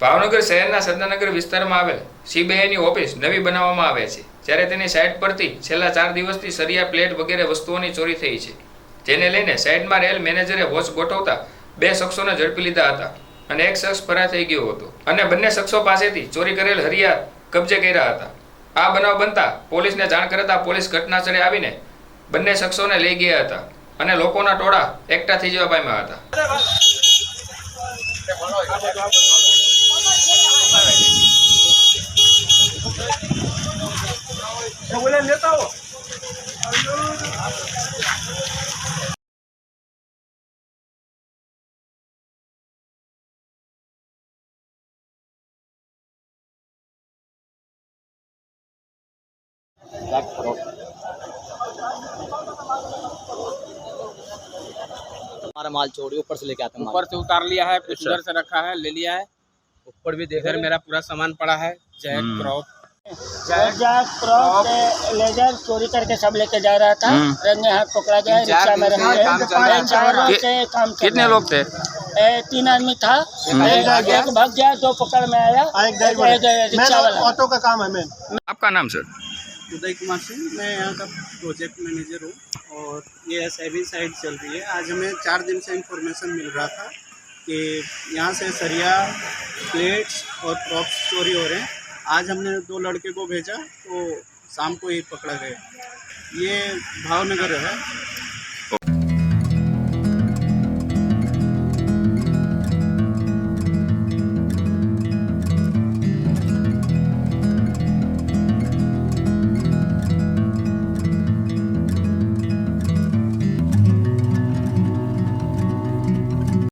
ભાવનગર શહેરના સદાનગર વિસ્તારમાં આવેલ સીબીઆઈની ઓફિસ નવી બનાવવામાં આવે છે. જ્યારે તેની સાઇટ પરથી છેલ્લા ચાર દિવસથી સરિયા પ્લેટ વગેરે વસ્તુઓની ચોરી થઈ છે. જેને લઈને સાઇટમાં રહેલ મેનેજરે વોચ ગોઠવતા બે શખ્સોને ઝડપી લીધા હતા અને એક શખ્સ ફરાર થઈ ગયો હતો અને બંને શખ્સો પાસેથી ચોરી કરેલ હરિયાત કબજે કર્યા હતા. આ બનાવ બનતા પોલીસને જાણ કરતા પોલીસ ઘટનાસ્થળે આવીને બંને શખ્સોને લઈ ગયા હતા અને લોકોના ટોળા એકઠા થઈ જવા પામ્યા હતા. हमारा माल छोड़िए ऊपर से लेके आते हैं ऊपर से उतार लिया है कुछ उधर से रखा है ले लिया है। ऊपर भी देख मेरा पूरा सामान पड़ा है जैक जैक क्रॉप लेजर चोरी करके सब लेके जा रहा था। रंगे हाथ पकड़ा गया रिक्शा में रख है। चार से काम कितने लोग थे? ए, तीन आदमी था। एक भाग गया? दो पकड़ में आया। रिक्शा वाला। ऑटो का काम है मेन। आपका नाम सर? उदय कुमार सिंह मैं यहाँ का प्रोजेक्ट मैनेजर हूँ और ये एस साइड चल रही है। आज हमें चार दिन से इंफॉर्मेशन मिल रहा था कि यहाँ से सरिया प्लेट्स और प्रॉप्स चोरी हो रहे हैं। आज हमने दो लड़के को भेजा तो शाम को ही पकड़ा गया। ये भावनगर है।